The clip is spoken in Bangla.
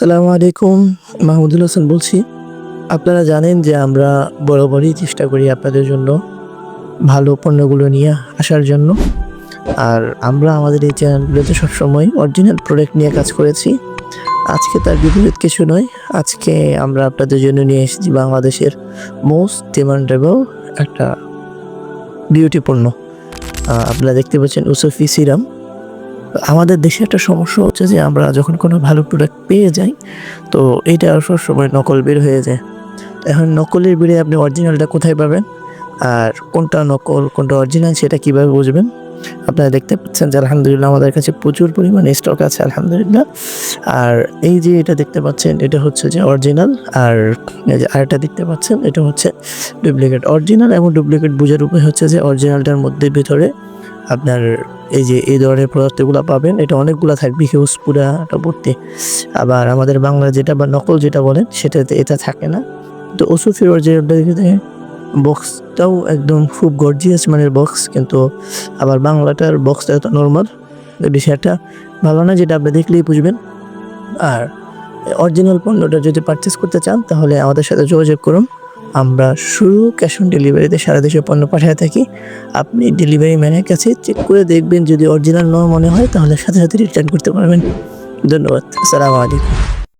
সালামু আলাইকুম, মাহমুদুল হাসান বলছি। আপনারা জানেন যে আমরা বরাবরই চেষ্টা করি আপনাদের জন্য ভালো পণ্যগুলো নিয়ে আসার জন্য। আর আমরা আমাদের এই চ্যানেলগুলোতে সবসময় অরিজিনাল প্রোডাক্ট নিয়ে কাজ করেছি। আজকে তার বিপরীত কিছু নয়। আজকে আমরা আপনাদের জন্য নিয়ে এসেছি বাংলাদেশের মোস্ট ডিমান্ডেবল একটা বিউটি পণ্য। আপনারা দেখতে পাচ্ছেন উসফি সিরাম। আমাদের দেশে একটা সমস্যা হচ্ছে যে আমরা যখন কোনো ভালো প্রোডাক্ট পেয়ে যাই, তো এটা সবসময় নকল বের হয়ে যায়। এখন নকলের বেড়ে আপনি অরিজিনালটা কোথায় পাবেন? আর কোনটা নকল, কোনটা অরিজিনাল সেটা কীভাবে বুঝবেন? আপনারা দেখতে পাচ্ছেন যে আলহামদুলিল্লাহ আমাদের কাছে প্রচুর পরিমাণে স্টক আছে, আলহামদুলিল্লাহ। আর এই যে এটা দেখতে পাচ্ছেন, এটা হচ্ছে যে অরিজিনাল আর যে আরেকটা দেখতে পাচ্ছেন, এটা হচ্ছে ডুপ্লিকেট অরিজিনাল এবং ডুপ্লিকেট বোঝার উপায় হচ্ছে যে অরিজিনালটার মধ্যে ভিতরে আপনার এই যে এই ধরনের পদার্থগুলো পাবেন, এটা অনেকগুলো থাকবে, হিউজ পুরাটা ভর্তি। আবার আমাদের বাংলা যেটা বা নকল যেটা বলেন, সেটাতে এটা থাকে না। তো ওসুফির দেখে বক্সটাও একদম খুব গর্জিয়াস মানের বক্স, কিন্তু আবার বাংলাটার বক্সটা তো নর্মাল বিষয়টা ভালো না, যেটা আপনি দেখলেই বুঝবেন। আর অরিজিনাল পণ্যটা যদি পারচেস করতে চান, তাহলে আমাদের সাথে যোগাযোগ করুন। আমরা শুরু ক্যাশ অন ডেলিভারিতে সারা দেশে পণ্য পাঠিয়ে থাকি। আপনি ডেলিভারি ম্যানের কাছে চেক করে দেখবেন যদি অরিজিনাল ন মনে হয়, তাহলে সাথে সাথে রিটার্ন করতে পারবেন। ধন্যবাদ। আসসালামু আলাইকুম।